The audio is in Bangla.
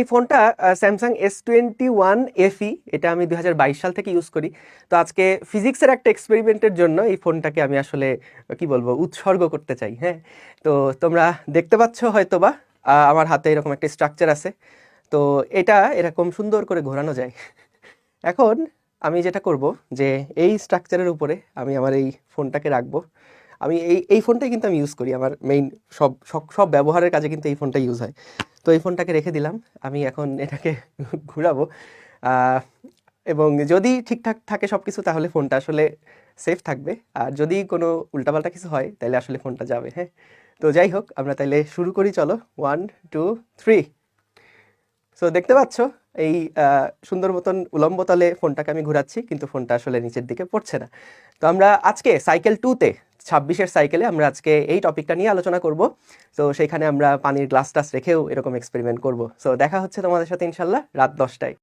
এই ফোনটা Samsung S twenty one FE এটা আমি দু হাজার বাইশ সাল থেকে ইউজ করি। তো আজকে ফিজিক্সের একটা এক্সপেরিমেন্টের জন্য এই ফোনটাকে আমি আসলে, কি বলব, উৎসর্গ করতে চাই হ্যাঁ? তো তোমরা দেখতে পাচ্ছ হয়তো বা আমার হাতে এরকম একটা স্ট্রাকচার আছে। তো এটা এরকম সুন্দর করে ঘোরানো যায়। এখন আমি যেটা করব যে, এই স্ট্রাকচারের উপরে আমি আমার এই ফোনটাকে রাখব। আমি এই এই ফোনটাই কিন্তু আমি ইউজ করি, আমার মেইন সব সব সব ব্যবহারের কাজে কিন্তু এই ফোনটা ইউজ হয়। তো এই ফোনটাকে রেখে দিলাম, আমি এখন এটাকে ঘুরাবো। এবং যদি ঠিকঠাক থাকে সব কিছু তাহলে ফোনটা আসলে সেফ থাকবে। আর যদি কোনো উল্টাপাল্টা কিছু হয়, তাহলে আসলে ফোনটা যাবে হ্যাঁ? তো যাই হোক, আমরা তাহলে শুরু করি, চলো। ওয়ান টু থ্রি সো দেখতে পাচ্ছ, এই সুন্দর মতন উলম্ব তলে ফোনটাকে আমি ঘোরাচ্ছি, কিন্তু ফোনটা আসলে নিচের দিকে পড়ছে না। তো আমরা আজকে সাইকেল টুতে ছাব্বিশের সাইকেলে আমরা আজকে এই টপিকটা নিয়ে আলোচনা করব। তো সেখানে আমরা পানির গ্লাস টাস রেখেও এরকম এক্সপেরিমেন্ট করব। সো দেখা হচ্ছে তোমাদের সাথে ইনশাল্লাহ রাত দশটায়।